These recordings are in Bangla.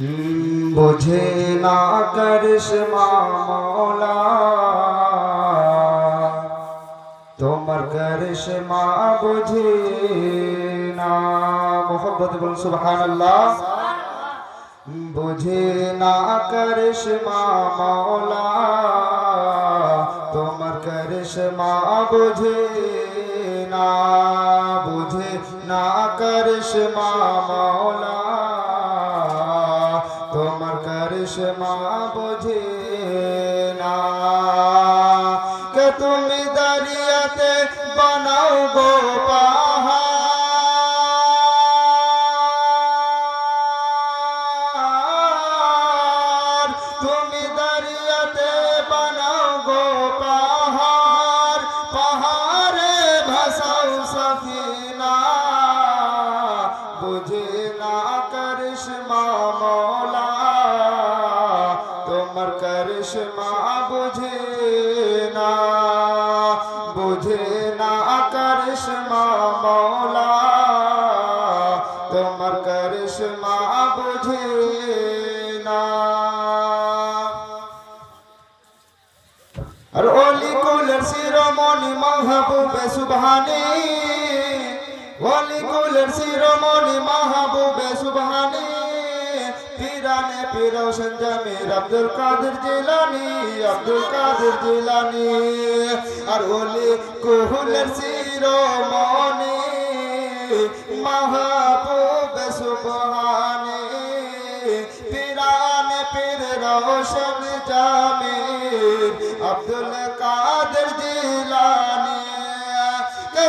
বুঝে না করিশ্মা মৌলা। তোমার করিশ্মা বুঝে না। মোহব্বত বল সুবহানাল্লাহ। বুঝে না করিশ্মা মৌলা। তোমার করিশ্মা বুঝে না। বুঝে না করিশ্মা মৌলা। বুঝে না। কে তুমি দরিয়াতে বানাও গো বুঝে না করিশ্মা করিশ্মা বুঝে না বুঝে না করিশ্মা মৌলা। তোমার করিশ্মা বুঝে না। আর কুলের শিরোমণি মাহবুবে সুবহানি, অলি কুলের শিরোমণি মাহবুবে সুবহানি পিরানে পিরোশন জামির আব্দুল কাদের জিলানি, আব্দুল কাদের জিলানি। আর অলি কুলের শিরোমণি মাহবুবে সুবহানি। পিরানে পীর রোশন জামির, আব্দুল কাদের জিলানি। কে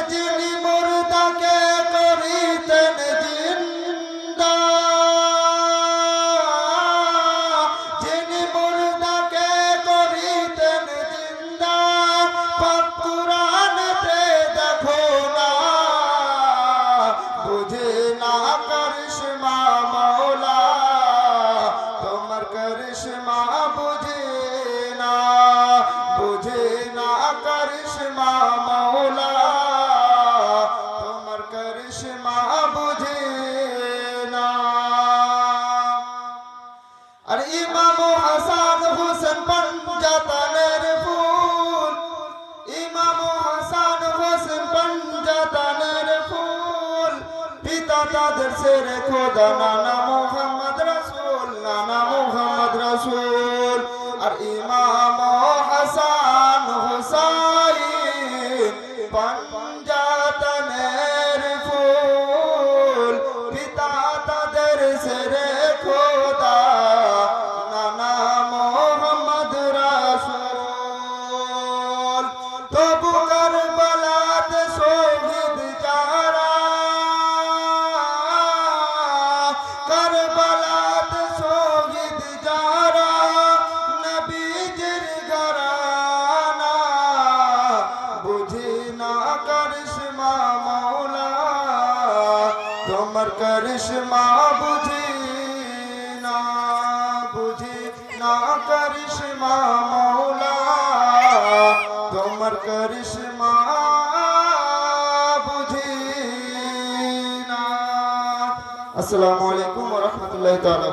পিতা তাদের ছেড়ে খোদা, নানা মোহাম্মদ রাসুল, নানা মোহাম্মদ রাসুল। আর ইমাম হাসান হুসাইন, পঞ্জাতনের ফুল, পিতা তাদের সেরে তোমার করিশ্মা বুঝি না বুঝি না করিশ্মা মৌলা। তোমার করিশ্মা বুঝি না। আসসালামু আলাইকুম ওয়া রাহমাতুল্লাহি তাআলা।